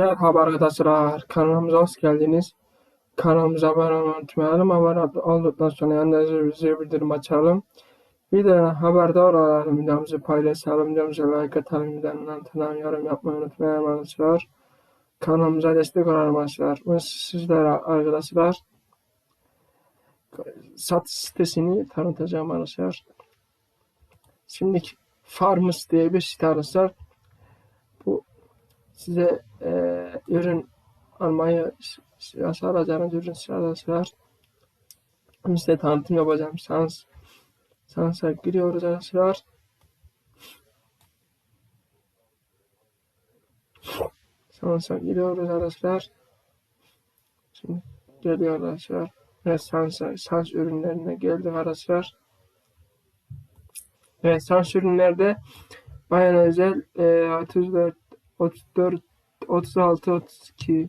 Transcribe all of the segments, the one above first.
Merhaba arkadaşlar, kanalımıza hoş geldiniz. Kanalımıza abone olmayı unutmayalım. Abone olduktan sonra yanınızda bize bildirim açalım. De haberdar olalım, videomuzu paylaşalım, videomuza like atalım, videonun altına yorum yapmayı unutmayalım arkadaşlar. Kanalımıza destek olalım arkadaşlar. Biz sizlere arkadaşlar satış sitesini tanıtacağım arkadaşlar. Şimdi Farmers diye bir site arkadaşlar. Bu size ürün almayı sağlayacağınız ürün sırası Şimdi size tanıtım yapacağım. Sans Sans'a giriyoruz arkadaşlar. Sans'a giriyoruz arkadaşlar. Şimdi geliyor arkadaşlar. Evet Sans'a Sans ürünlerine geldik arkadaşlar. Evet Sans ürünlerde bayan özel e, 34 34 36 32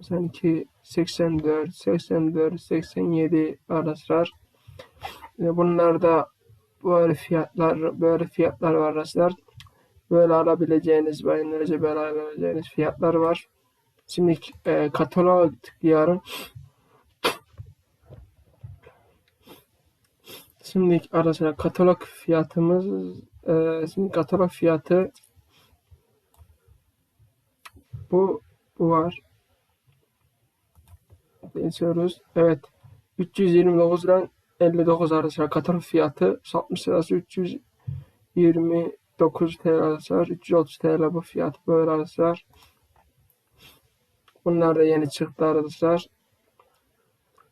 92 84 84 87 arkadaşlar. Bunlarda böyle fiyatlar böyle fiyatlar var arkadaşlar. Böyle alabileceğiniz bayanlarca böyle alabileceğiniz fiyatlar var. Şimdi e, kataloğa tıklıyorum. Şimdi arkadaşlar katalog fiyatımız e, şimdi katalog fiyatı bu, bu var. Geçiyoruz. Evet. 329 lira 59 arası katalog fiyatı. Satmış lirası 329 TL arkadaşlar. 330 TL bu fiyat böyle arkadaşlar. Bunlar da yeni çıktı arkadaşlar.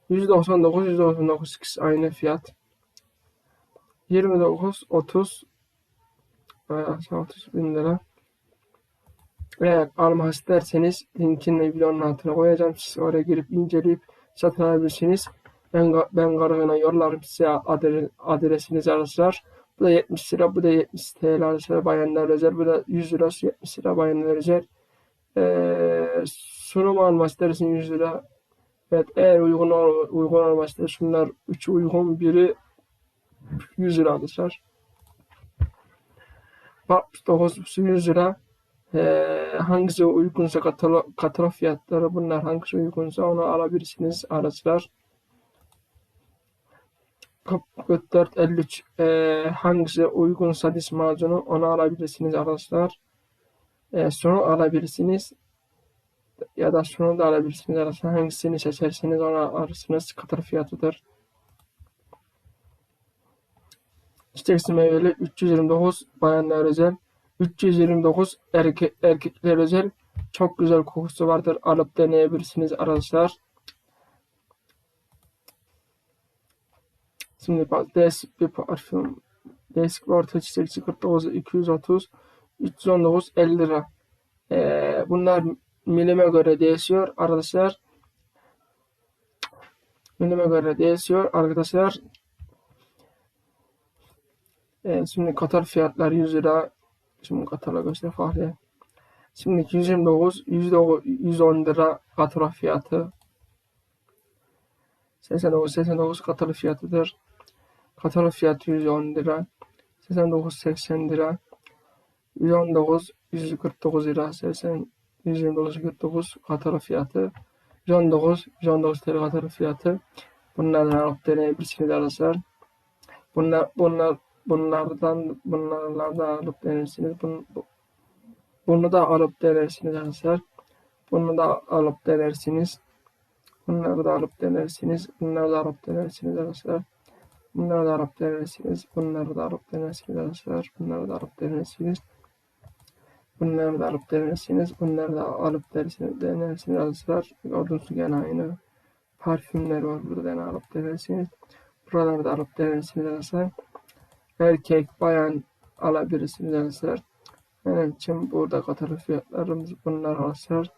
199 199 ikisi aynı fiyat. 29 30 30 bin lira. Eğer almak isterseniz linkini videonun altına koyacağım. Siz oraya girip inceleyip satın alabilirsiniz. Ben, ben kargına yollarım size adres, adresinizi arkadaşlar. Bu da 70 lira, bu da 70 TL arkadaşlar bayanlar özel. Bu da 100 lira, 70 lira bayanlar özel. Ee, sunum almak istersin 100 lira. Evet eğer uygun uygun olmak istersen şunlar 3 uygun biri 100 lira arkadaşlar. 69 100 lira. Ee, hangisi uygunsa katalog fiyatları bunlar hangisi uygunsa onu alabilirsiniz araçlar. 4453 e, hangisi uygunsa diş macunu onu alabilirsiniz arkadaşlar. E, sonu alabilirsiniz ya da sonu da alabilirsiniz arkadaşlar. Hangisini seçerseniz onu alırsınız. Katalog fiyatıdır. Çiçek meyveli 329 bayanlar özel. 329 erkek, erkekler özel. Çok güzel kokusu vardır. Alıp deneyebilirsiniz arkadaşlar. Şimdi bak değişik bir parfüm. Değişik orta çiçekçi 49 230 319 50 lira. Ee, bunlar milime göre değişiyor arkadaşlar. Milime göre değişiyor arkadaşlar. Ee, şimdi katar fiyatlar 100 lira. Şimdi katalog işte farklı. Şimdi 129, 110 lira katalog fiyatı. 89, 89 katalog fiyatıdır. Katalog fiyatı 110 lira. 89, 80 lira. 119, 149 lira. 80, 129, 149 katalog fiyatı. 119, 119 TL katalog fiyatı. Bunlardan alıp deneyebilirsiniz arkadaşlar. Bunlar, bunlar bunlardan bunlardan alıp denersiniz. Bunu, bunu da alıp denersiniz arkadaşlar. Bunu da alıp denersiniz. Bunları da alıp denersiniz. Bunları da alıp denersiniz arkadaşlar. Bunları da alıp denersiniz. Bunları da alıp denersiniz arkadaşlar. Bunları da alıp denersiniz. Bunları da alıp denersiniz. Bunları da alıp denersiniz, denersiniz arkadaşlar. Gördüğünüz gene aynı parfümler var. Burada da alıp denersiniz. Buraları da alıp denersiniz arkadaşlar erkek, bayan alabilirsiniz arkadaşlar. Benim için burada katalog fiyatlarımız bunlar arkadaşlar.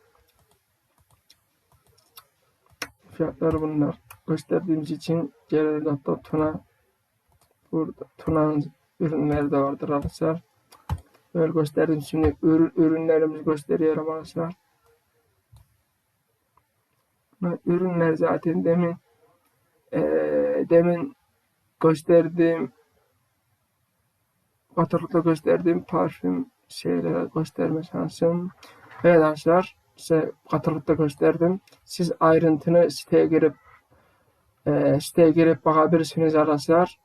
Fiyatları bunlar. Gösterdiğimiz için Celal.tuna Tuna burada Tuna'nın ürünleri de vardır arkadaşlar. Böyle gösterdim şimdi ürün, ürünlerimizi gösteriyorum arkadaşlar. Ürünler zaten demin e, demin gösterdiğim Katalogda gösterdiğim parfüm şeylere gösterme şansım. Evet arkadaşlar size katılıkta gösterdim. Siz ayrıntını siteye girip e, siteye girip bakabilirsiniz arkadaşlar.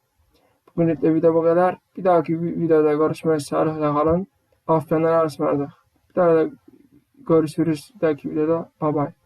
Bugünlük de video bu kadar. Bir dahaki videoda görüşmek üzere. Kalın. Afiyetler arasında. Bir daha da görüşürüz. Bir dahaki videoda. Bye bye.